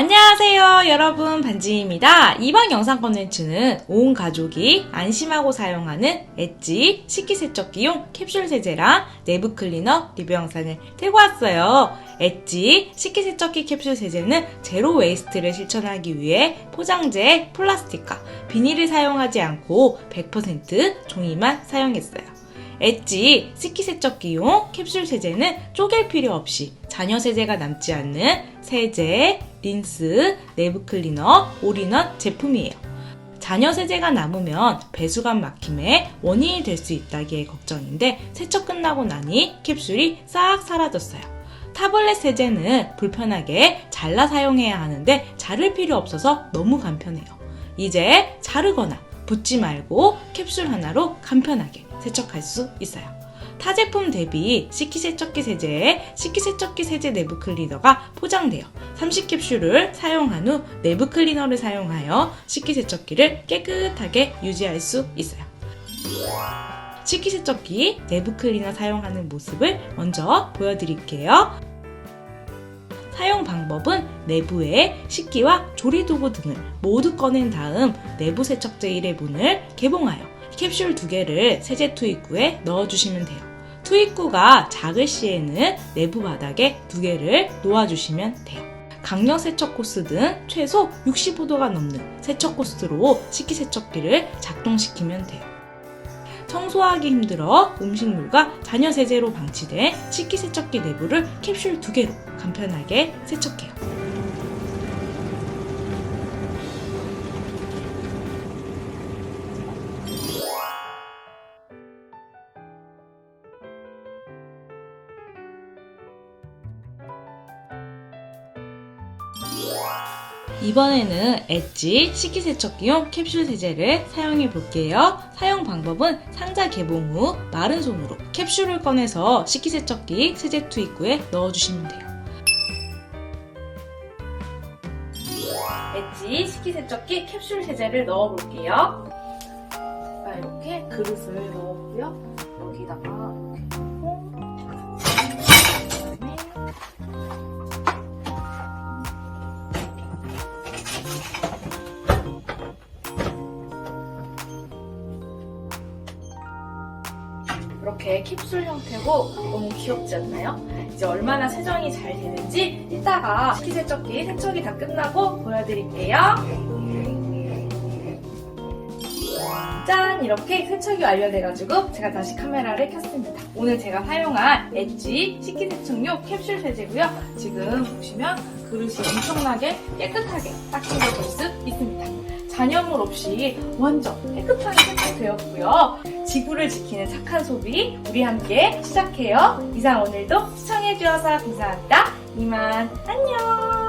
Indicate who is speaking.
Speaker 1: 안녕하세요 여러분 반지입니다. 이번 영상 컨텐츠는 온 가족이 안심하고 사용하는 엣지 식기세척기용 캡슐 세제랑 내부 클리너 리뷰 영상을 들고 왔어요. 엣지 식기세척기 캡슐 세제는 제로 웨이스트를 실천하기 위해 포장재, 플라스틱과 비닐을 사용하지 않고 100% 종이만 사용했어요. 엣지 식기세척기용 캡슐 세제는 쪼갤 필요 없이 잔여 세제가 남지 않는 세제, 린스, 내부 클리너, 올인원 제품이에요. 잔여 세제가 남으면 배수관 막힘의 원인이 될 수 있다기에 걱정인데 세척 끝나고 나니 캡슐이 싹 사라졌어요. 타블렛 세제는 불편하게 잘라 사용해야 하는데 자를 필요 없어서 너무 간편해요. 이제 자르거나 붓지 말고 캡슐 하나로 간편하게 세척할 수 있어요. 타 제품 대비 식기세척기 세제에 식기세척기 세제 내부 클리너가 포장되어 30캡슐을 사용한 후 내부 클리너를 사용하여 식기세척기를 깨끗하게 유지할 수 있어요. 식기세척기 내부 클리너 사용하는 모습을 먼저 보여드릴게요. 사용 방법은 내부에 식기와 조리도구 등을 모두 꺼낸 다음 내부 세척제 1의 문을 개봉하여 캡슐 두 개를 세제 투입구에 넣어주시면 돼요. 투입구가 작을 시에는 내부 바닥에 두 개를 놓아주시면 돼요. 강력 세척 코스 등 최소 65도가 넘는 세척 코스로 식기세척기를 작동시키면 돼요. 청소하기 힘들어 음식물과 잔여 세제로 방치된 식기세척기 내부를 캡슐 두 개로 간편하게 세척해요. 이번에는 엣지 식기세척기용 캡슐 세제를 사용해 볼게요. 사용 방법은 상자 개봉 후 마른 손으로 캡슐을 꺼내서 식기세척기 세제 투입구에 넣어주시면 돼요. 엣지 식기세척기 캡슐 세제를 넣어볼게요. 자, 이렇게 그릇을 넣었고요. 여기다가 이렇게 이렇게 캡슐 형태고 너무 귀엽지 않나요? 이제 얼마나 세정이 잘 되는지 이따가 식기세척기 세척이 다 끝나고 보여드릴게요. 짠! 이렇게 세척이 완료돼가지고 제가 다시 카메라를 켰습니다. 오늘 제가 사용한 엣지 식기세척용 캡슐 세제고요. 지금 보시면 그릇이 엄청나게 깨끗하게 닦여질 수 있습니다. 잔여물 없이 완전 깨끗하게 세척되었고요. 지구를 지키는 착한 소비 우리 함께 시작해요. 이상 오늘도 시청해주셔서 감사합니다. 이만 안녕.